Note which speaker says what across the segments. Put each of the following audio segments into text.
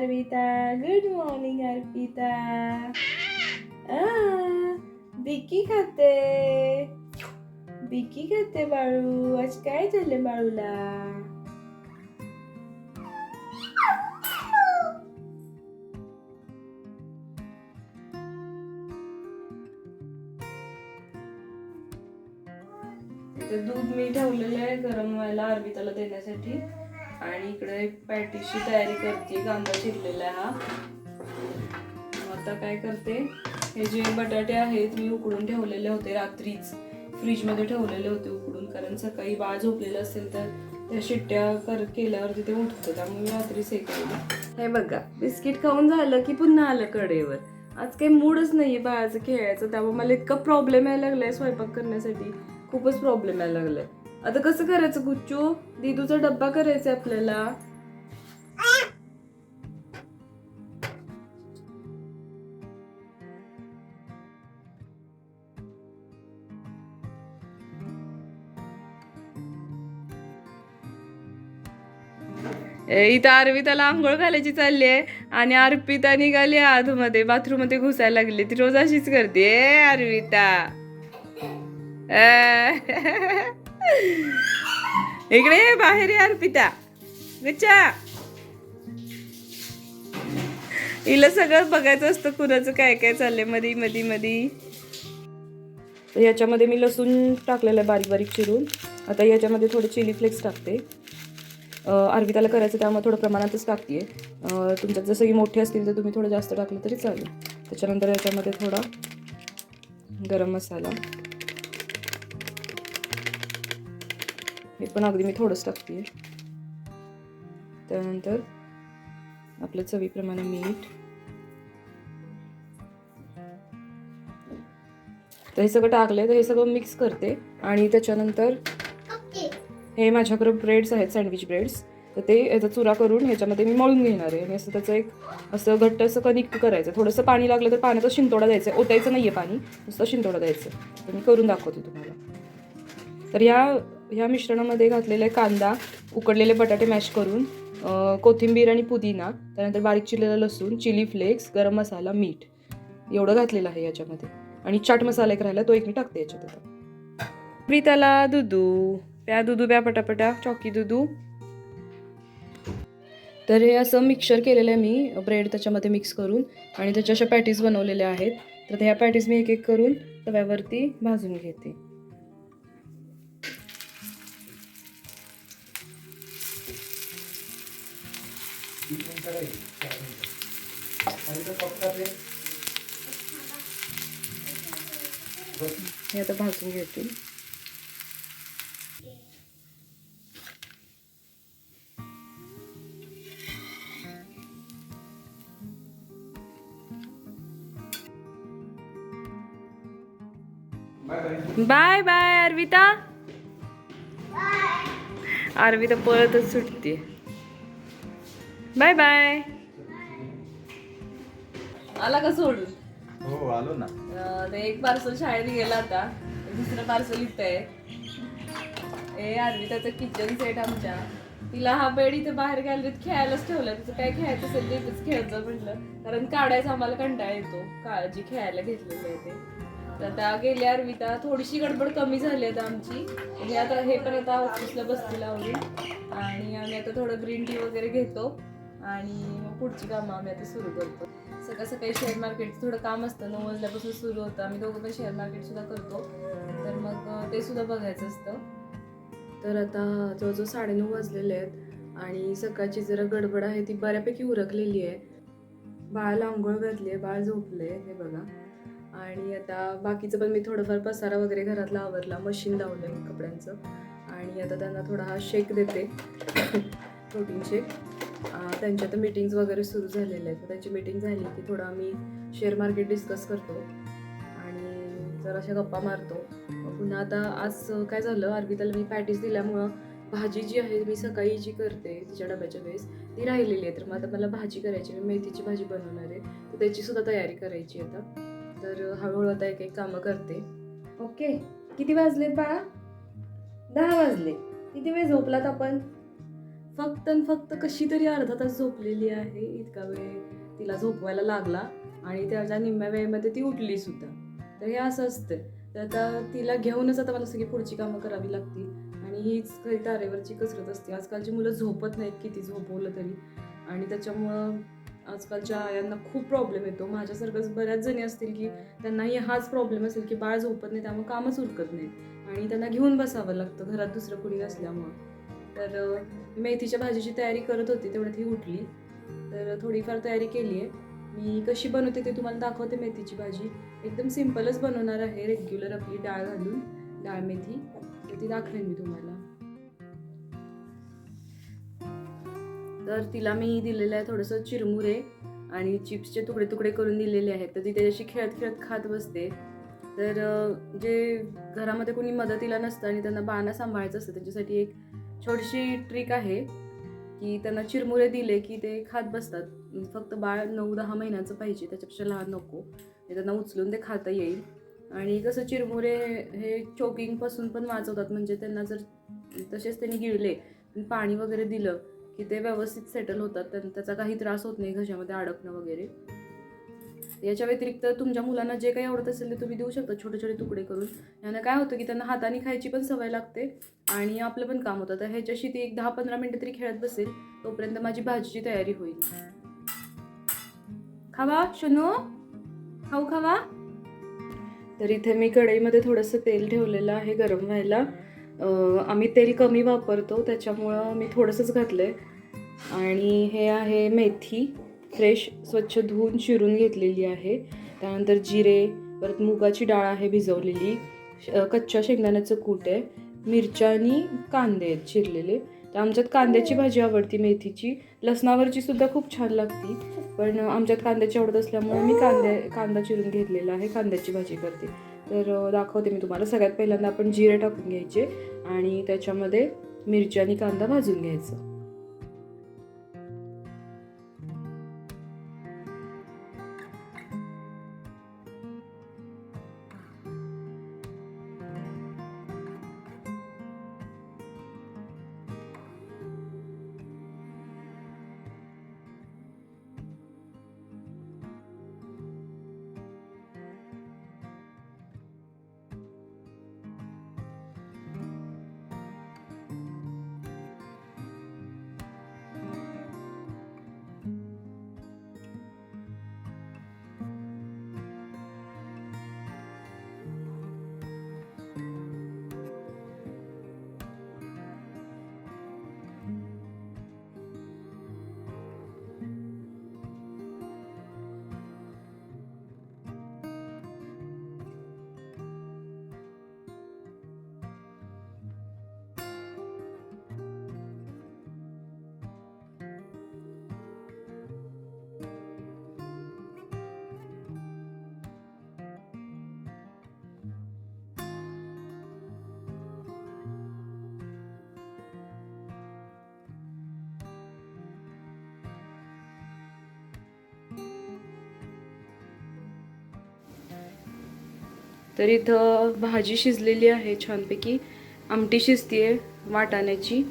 Speaker 1: Arpita good morning Arpita बिकी खाते. बिकी खाते बाळू. आज काय झालं बाळूला? दूध मी ठेवलेलं आहे गरम व्हायला अर्पिताला देण्यासाठी. आणि इकडे पॅटीची तयारी करते कांदा चिरलेला आहे हा. मग आता काय करते हे जे बटाटे आहेत मी उकडून ठेवलेले होते रात्रीच. फ्रीजमध्ये ठेवलेले होते उकडून कारण सकाळी बाळ झोपलेलं असेल तर त्या शिट्ट्या कर केल्यावर तिथे उठतं त्यामुळे मी रात्री सेकले हे बघा बिस्किट खाऊन झालं की पुन्हा आलं कडेवर. आज काही मूडच नाहीये बाळाचं खेळायचं त्यामुळे मला इतका प्रॉब्लेम यायला लागलाय स्वयंपाक करण्यासाठी खूपच प्रॉब्लेम यायला लागलाय. आता कसं करायचं गुच्चू? दिदूचा डब्बा करायचा आपल्याला. इथं अर्पिताला आंघोळ घालायची चालली आहे आणि अर्पिता निघाली आतमध्ये बाथरूममध्ये घुसायला लागली. ती रोज अशीच करते. अर्पिता इकडे बाहेर यार पिता गच्चा हिला सगळं बघायचं असतं कुणाचं काय काय चाललंय मधी मधी मधी. याच्यामध्ये मी लसूण टाकलेलं आहे बारीक बारीक चिरून. आता याच्यामध्ये थोडे चिली फ्लेक्स टाकते. अर्पिताला करायचं त्यामुळे थोडं प्रमाणातच टाकते तुमच्यात जसं की मोठे असतील तर तुम्ही थोडं जास्त टाकलं तरी चालेल. त्याच्यानंतर याच्यामध्ये थोडा गरम मसाला. हे पण अगदी मी थोडंच टाकते त्यानंतर आपल्या चवीप्रमाणे मीठ. तर हे सगळं टाकले तर हे सगळं मिक्स करते. आणि त्याच्यानंतर हे माझ्याकडे ब्रेड्स आहेत सँडविच ब्रेड्स तर ते याचा चुरा करून ह्याच्यामध्ये मी मळून घेणार आहे. आणि असं त्याचं एक असं घट्ट असं कणिक करायचं. थोडंसं पाणी लागलं तर पाण्याचा शिंतोडा द्यायचा ओतायचं नाही आहे पाणी नुसतं शिंतोडा द्यायचं तर मी करून दाखवते तुम्हाला. तर या ह्या मिश्रणामध्ये घातलेले कांदा उकडलेले बटाटे मॅश करून कोथिंबीर आणि पुदिना त्यानंतर बारीक चिरलेलं लसूण चिली फ्लेक्स गरम मसाला मीठ एवढं घातलेलं आहे याच्यामध्ये. आणि चाट मसाला एक राहिला तो एक मी टाकते याच्यात आता. प्रीताला दुधू प्या दुधू प्या पटापटा चॉकी दुधू तर हे असं मिक्सर केलेलं आहे मी ब्रेड त्याच्यामध्ये मिक्स करून आणि त्याच्या अशा पॅटीस बनवलेल्या आहेत. तर ह्या पॅटीज मी एक एक करून तव्यावरती भाजून घेते. हे आता भाजून घेते. Bye bye अर्विता. अर्विता पळतच सुटते. Bye bye. आला का सोडून
Speaker 2: हो आलो ना.
Speaker 1: अं, ते एक पार्सल शाळेत गेला आता दुसरं पार्सल इथं आहे ए अर्विताचं किचन सेट आमच्या. तिला हा बेड इथे बाहेर गॅलरीत खेळायलाच ठेवला तिचं काय खेळायचं असेल ते इथेच खेळत म्हटलं कारण काढायचा आम्हाला कंटाळा येतो. काळजी खेळायला घेतलेली आहे ते. तर आता गेली अर्विता थोडीशी गडबड कमी झाली आता आमची. हे आता हे पण आता ऑफिसला बसतील आवडी आणि आम्ही आता थोडं ग्रीन टी वगैरे घेतो. आणि मग पुढची कामं आम्ही आता सुरू करतो. सकाळ सकाळी शेअर मार्केटचं थोडं काम असतं नऊ वाजल्यापासून सुरू होतं. आम्ही दोघं पण शेअर मार्केट सुद्धा करतो. तर मग ते सुद्धा बघायचं असतं. तर आता जवळजवळ साडेनऊ वाजलेले आहेत आणि सकाळची जरा गडबड आहे ती बऱ्यापैकी उरकलेली आहे. बाळाला आंघोळ घातली आहे बाळ झोपले हे बघा. आणि आता बाकीचं पण मी थोडंफार पसारा वगैरे घरातला आवरला मशीन लावलं आहे कपड्यांचं. आणि आता त्यांना थोडा हा शेक देते. प्रोटीन शेक त्यांच्या आता मीटिंग्स वगैरे सुरू झालेल्या आहेत. तर त्यांची मीटिंग झाली की थोडं आम्ही शेअर मार्केट डिस्कस करतो आणि जराशा गप्पा मारतो. पुन्हा आता आज काय झालं? अर्पिताला मी पॅटीस दिल्यामुळं भाजी जी आहे मी सकाळी जी करते तिच्या डब्याच्या वेळेस ती राहिलेली आहे. तर मग आता मला भाजी करायची मी मेथीची भाजी बनवणार आहे. तर त्याची सुद्धा तयारी करायची आता. तर हळूहळू आता एक एक कामं करते. ओके. किती वाजले बाळा? दहा वाजले. किती वेळ झोपलात आपण? फक्त आणि फक्त कशी तरी अर्धा तास झोपलेली आहे इतका वेळ तिला झोपवायला लागला आणि त्याच्या निम्म्या वेळेमध्ये ती उठली सुद्धा. तर हे असं असतं. तर आता तिला घेऊनच आता मला सगळी पुढची कामं करावी लागतील आणि हीच खरी तारेवरची कसरत असते. आजकालची मुलं झोपत नाहीत किती झोपवलं तरी. आणि त्याच्यामुळं आजकालच्या आयांना खूप प्रॉब्लेम येतो. माझ्यासारखंच बऱ्याच जणी असतील की त्यांनाही हाच प्रॉब्लेम असेल की बाळ झोपत नाही त्यामुळे कामच उरकत नाहीत. आणि त्यांना घेऊन बसावं लागतं. घरात दुसरं कुणी नसल्यामुळं. तर मेथीच्या भाजीची तयारी करत होती तेवढ्यात ही उठली. तर थोडीफार तयारी केली आहे. मी कशी बनवते ते तुम्हाला दाखवते मेथीची भाजी. एकदम सिम्पलच बनवणार आहे रेग्युलर आपली डाळ घालून डाळ मेथी. तर ती दाखवेन मी तुम्हाला. तर तिला मी दिलेलं आहे थोडंसं चिरमुरे आणि चिप्सचे तुकडे तुकडे करून दिलेले आहेत. तर ती त्याच्याशी खेळत खेळत खात बसते. तर जे घरामध्ये कोणी मदतीला नसतं आणि त्यांना बाळांना सांभाळायचं असतं त्यांच्यासाठी एक छोटीशी ट्रिक आहे की त्यांना चिरमुरे दिले की ते खात बसतात. फक्त बाळ नऊ दहा महिन्याचं पाहिजे त्याच्यापेक्षा लहान नको. त्यांना उचलून ते खाता येईल. आणि कसं चिरमुरे हे चोकिंगपासून पण वाचवतात म्हणजे त्यांना जर तसेच त्यांनी गिळले पाणी वगैरे दिलं की ते व्यवस्थित सेटल होतात त्यां- त्याचा काही त्रास होत नाही घशामध्ये अडकणं वगैरे. याच्या व्यतिरिक्त तुमच्या मुलांना जे काही आवडत असेल ते तुम्ही देऊ शकता छोटे छोटे तुकडे करून. यानं काय होतं की त्यांना हाताने खायची पण सवय लागते आणि आपलं पण काम होतं. तर ह्याच्याशी ती एक दहा पंधरा मिनटं तरी खेळत बसेल तोपर्यंत माझी भाजीची तयारी होईल. खावा शनो? खाऊ खावा? तर इथे मी कढईमध्ये थोडंसं तेल ठेवलेलं आहे गरम व्हायला. आम्ही तेल कमी वापरतो त्याच्यामुळं मी थोडंसंच घातलं आहे आणि हे आहे मेथी. फ्रेश स्वच्छ धुवून चिरून घेतलेली आहे. त्यानंतर जिरे परत मुगाची डाळ आहे भिजवलेली. कच्च्या शेंगदाण्याचं कूट आहे. मिरच्या आणि कांदे आहेत चिरलेले. तर आमच्यात कांद्याची भाजी आवडती मेथीची. लसणावरची सुद्धा खूप छान लागती. पण आमच्यात कांद्याची आवडत असल्यामुळे मी कांदे कांदा चिरून घेतलेला आहे. कांद्याची भाजी करते. तर दाखवते मी तुम्हाला. सगळ्यात पहिल्यांदा आपण जिरे टाकून घ्यायचे आणि त्याच्यामध्ये मिरची आणि कांदा भाजून घ्यायचं. तर इथं भाजी शिजलेली आहे छानपैकी. आमटी शिजती आहे वाटाण्याची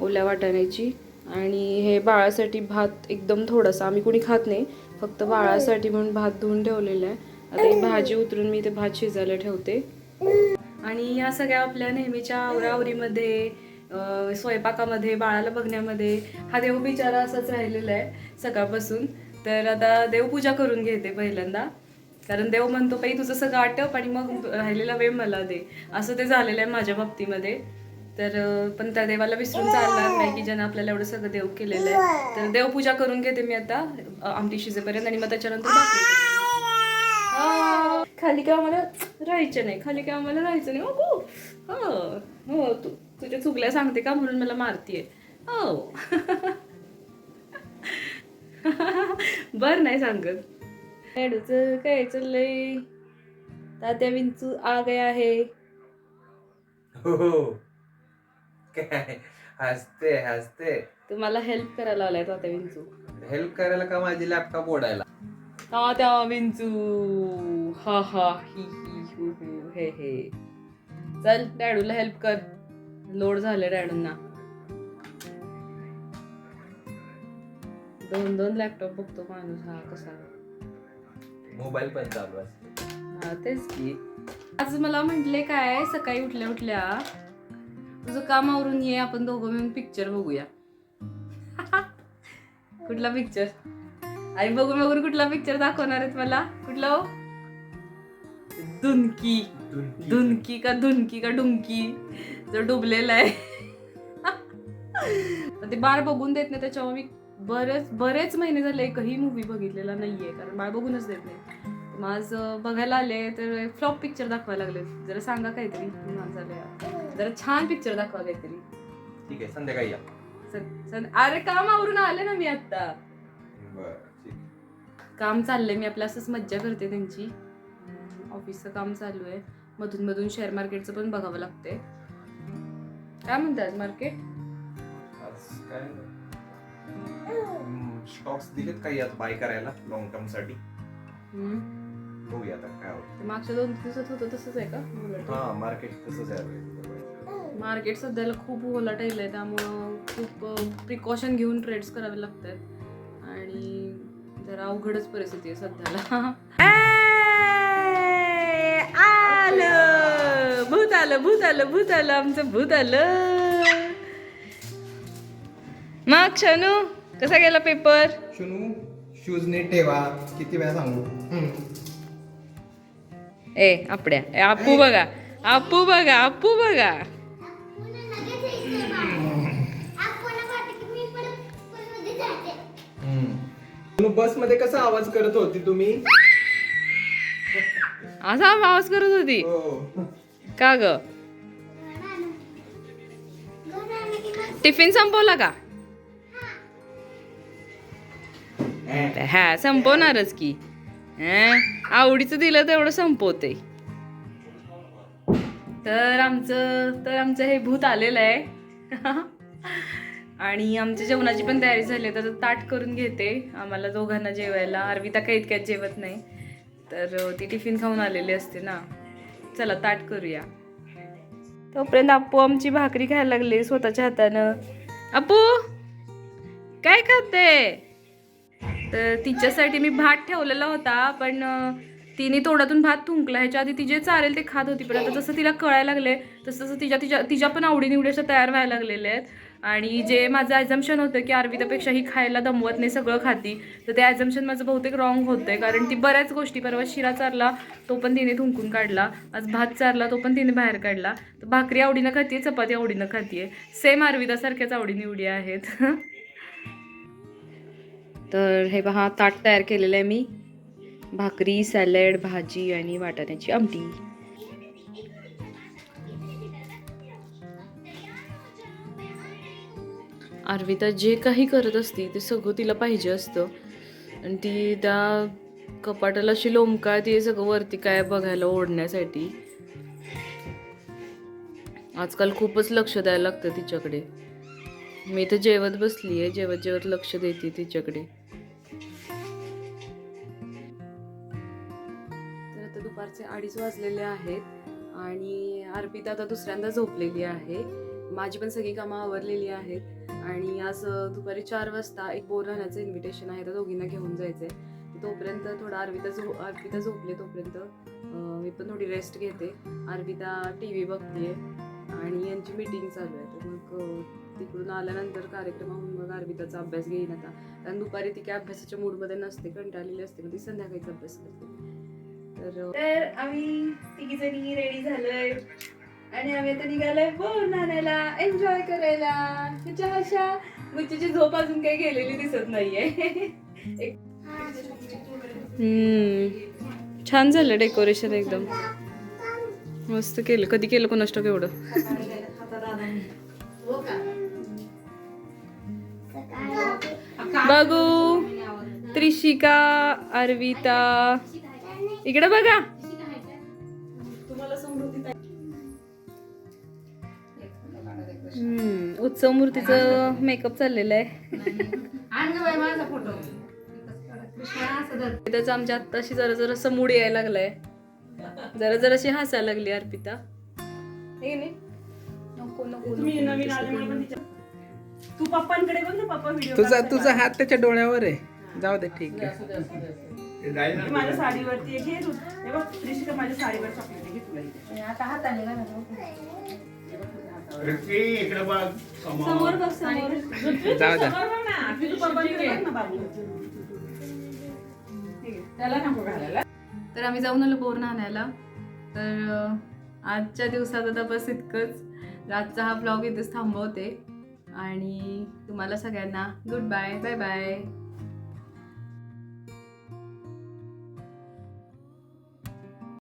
Speaker 1: ओल्या वाटाण्याची. आणि हे बाळासाठी भात एकदम थोडासा आम्ही कोणी खात नाही फक्त बाळासाठी म्हणून भात धुवून ठेवलेला आहे. आता ही भाजी उतरून मी ते भात शिजायला ठेवते. आणि या सगळ्या आपल्या नेहमीच्या आवरावरीमध्ये स्वयंपाकामध्ये बाळाला बघण्यामध्ये हा देव बिचारा असाच राहिलेला आहे सकाळपासून. तर आता देवपूजा करून घेते पहिल्यांदा. कारण देव म्हणतो बाई तुझं सगळं आटप आणि मग राहिलेला वेळ मला दे. असं ते झालेलं आहे माझ्या बाबतीमध्ये. तर पण त्या देवाला विसरून चालणार नाही की ज्यानं आपल्याला एवढं सगळं देव केलेलं आहे. तर देवपूजा करून घेते मी आता आमटी शिजेपर्यंत आणि मग त्याच्यानंतर खाली किंवा आम्हाला राहायचं नाही. खाली किंवा आम्हाला राहायचं नाही. हो हो. हो तू तुझ्या चुकल्या सांगते का म्हणून मला मारतीये. हो. बर नाही सांगत. मॅडूच काय चाललंय? तात्या विंचू आ गया आहे.
Speaker 2: हो काय? हसते हसते.
Speaker 1: तुम्हाला हेल्प करायला आलाय तात्या विंचू.
Speaker 2: हेल्प करायला का माझी लॅपटॉप ओढायला?
Speaker 1: तात्या विंचू. हा हा. ही ही हु हु. हे हे. चल डॅडूला हेल्प कर. लोड झाले डॅडूंना. दोन दोन लॅपटॉप बघतो माणूस हा कसा.
Speaker 2: मोबाईल पण चालू असते
Speaker 1: हा तेच की. आज मला म्हटले काय सकाळी उठल्या उठल्या तुझं काम आवरून ये आपण दोघं मिळून पिक्चर बघूया. कुठला पिक्चर आई बघून बघून कुठला पिक्चर दाखवणार आहेत मला? कुठला हो? दुनकी. दुनकी. का दुनकी का डुंकी जो डुबलेला आहे. पण ते बाळ बघून देत नाही त्याच्यावर मी बरेच बरेच महिने झाले एकही मूवी बघितलेला नाहीये कारण बाळ बघूनच देत नाही. अं, बघायला आले तर फ्लॉप पिक्चर दाखवायला लागले. जरा सांगा काहीतरी जरा छान पिक्चर दाखवा काहीतरी.
Speaker 2: ठीक आहे संध्याकाळी या.
Speaker 1: अरे काम आवरून आले ना मी आता काम चाललंय मी आपल्या असंच मज्जा करते त्यांची. ऑफिसचं काम चालू आहे. मधून मधून शेअर मार्केटचं पण बघावं लागतंय. काय म्हणतात मार्केट
Speaker 2: स्टॉक्स दिलेत काही आता बाय करायला लॉंग टर्मसाठी. बघूया आता काय होतं.
Speaker 1: मागच्या दोन दिवसात होतं तसंच आहे का?
Speaker 2: हा मार्केट तसंच आहे
Speaker 1: मार्केट सध्याला खूप होलाटाईल आहे त्यामुळं खूप प्रिकॉशन घेऊन ट्रेड्स करावे लागतात. आणि जरा अवघडच परिस्थिती आहे सध्याला. आलं! भूत आलं भूत आलं भूत आलं आमचं भूत आलं. मग शनू कसा गेला पेपर?
Speaker 3: शुनू शूज नीट ठेवा. किती वेळा सांगू? हम्म.
Speaker 1: ए आपड्या. ए, आपू बघा. आपू बघा आपू बघा.
Speaker 3: बसमध्ये कसा आवाज करत होती तुम्ही?
Speaker 1: असा आवाज करत होती?
Speaker 3: हो.
Speaker 1: का ग? टिफिन संपवला का? हा संपवणारच की. आवडीचं दिलं तेवढं संपवते. तर आमचं तर आमचं हे भूत आलेलं आहे. आणि आमच्या जेवणाची पण तयारी झाली आहे तर ताट करून घेते. आम्हाला दोघांना जेवायला. अर्विता काही इतक्यात जेवत नाही. तर ती टिफिन खाऊन आलेली असते ना. चला ताट करूया. तोपर्यंत अप्पू आमची भाकरी खायला लागली स्वतःच्या हातानं. अप्पू काय खाते? तर तिच्यासाठी मी भात ठेवलेला होता पण तिने तोंडातून भात थुंकला. ह्याच्या आधी ती जे चालेल ते खात होती पण आता जसं तिला कळायला लागले तसं तसं तिच्या तिच्या तिच्या पण आवडीनिवडी अशा तयार व्हायला लागलेले आहेत. आणि जे माझं ॲझम्शन होतं की अर्वितापेक्षा ही खायला दमवत नाही सगळं खाती तर ते ॲझम्शन माझं बहुतेक रॉंग होतं आहे कारण ती बऱ्याच गोष्टी परवा शिरा चारला तो पण तिने थुंकून काढला. आज भात चारला तो पण तिने बाहेर काढला. तर भाकरी आवडीनं खातीये चपाती आवडीनं खातीये. सेम अर्वितासारख्याच आवडीनिवडी आहेत. तर हे पहा ताट तयार केलेलं आहे मी. भाकरी सॅलड भाजी आणि वाटाण्याची आमटी. अर्विता जे काही करत असती ते सगळं तिला पाहिजे असतं. आणि ती त्या कपाटाला अशी लोंबकाळती सगळं वरती काय बघायला ओढण्यासाठी. आजकाल खूपच लक्ष द्यायला लागतं तिच्याकडे. मी तर जेवत बसली आहे जेवत जेवत लक्ष देते तिच्याकडे. तर आता दुपारचे अडीच वाजलेले आहेत आणि अर्पिता आता दुसऱ्यांदा झोपलेली आहे. माझी पण सगळी कामं आवरलेली आहेत आणि आज दुपारी चार वाजता एक बोर राहण्याचं इन्व्हिटेशन आहे तर दोघींना घेऊन जायचंय. तोपर्यंत थोडा अर्पिता झो अर्पिता झोपले तोपर्यंत मी पण थोडी रेस्ट घेते. अर्पिता टी व्ही बघते आणि यांची मीटिंग चालू आहे. तर मग तिकडून आल्यानंतर कार्यक्रमाहून मग अर्पिताचा अभ्यास घेईन आता. कारण दुपारी ती काय अभ्यासाच्या मूडमध्ये नसते कंटाळलेली असते मग ती संध्याकाळीच अभ्यास करते. तर आम्ही तिघी जणी रेडी झालोय. आणि आम्ही आता निघालोय बोर नाण्याला. एन्जॉय करायला. तिच्या अशा गुच्चीची झोप अजून काही गेलेली दिसत नाहीये. छान झालं डेकोरेशन एकदम. मस्त केलं. कधी केलं कोणास ठाऊक एवढं? बघू. त्रिशिका अर्विता. इकडे बघा. उत्सव मूर्तीचं मेकअप चाललेलं आहे. त्याचा आमच्या आत्ताशी जरा जरा मूड यायला लागलाय. जरा जराशी हसायला लागली अर्पिता. हे नाही? नको नको.
Speaker 4: तू पप्पांकडे बघ ना पप्पा व्हिडिओ
Speaker 5: तुझा तुझा हात त्याच्या डोळ्यावर आहे. जाऊ दे ठीक आहे.
Speaker 4: माझ्या साडीवरती एक घे तू. हे बघ त्रिशिका माझ्या साडीवर चॉकलेट घे तुला इथे
Speaker 1: आता हाताने घाला.
Speaker 6: इकडे बघ. समोर.
Speaker 1: समोर बघ समोर.
Speaker 5: जाऊ द्या
Speaker 4: समोर बघ ना. तू पप्पांकडे बघ ना बाबू.
Speaker 1: त्याला नको घालायला. तर आम्ही जाऊन आलो बोर आणायला. तर आजच्या दिवसात आता बस इतकंच. रातचा हा ब्लॉग इथेच थांबवते. आणि तुम्हाला सगळ्यांना गुड बाय बाय बाय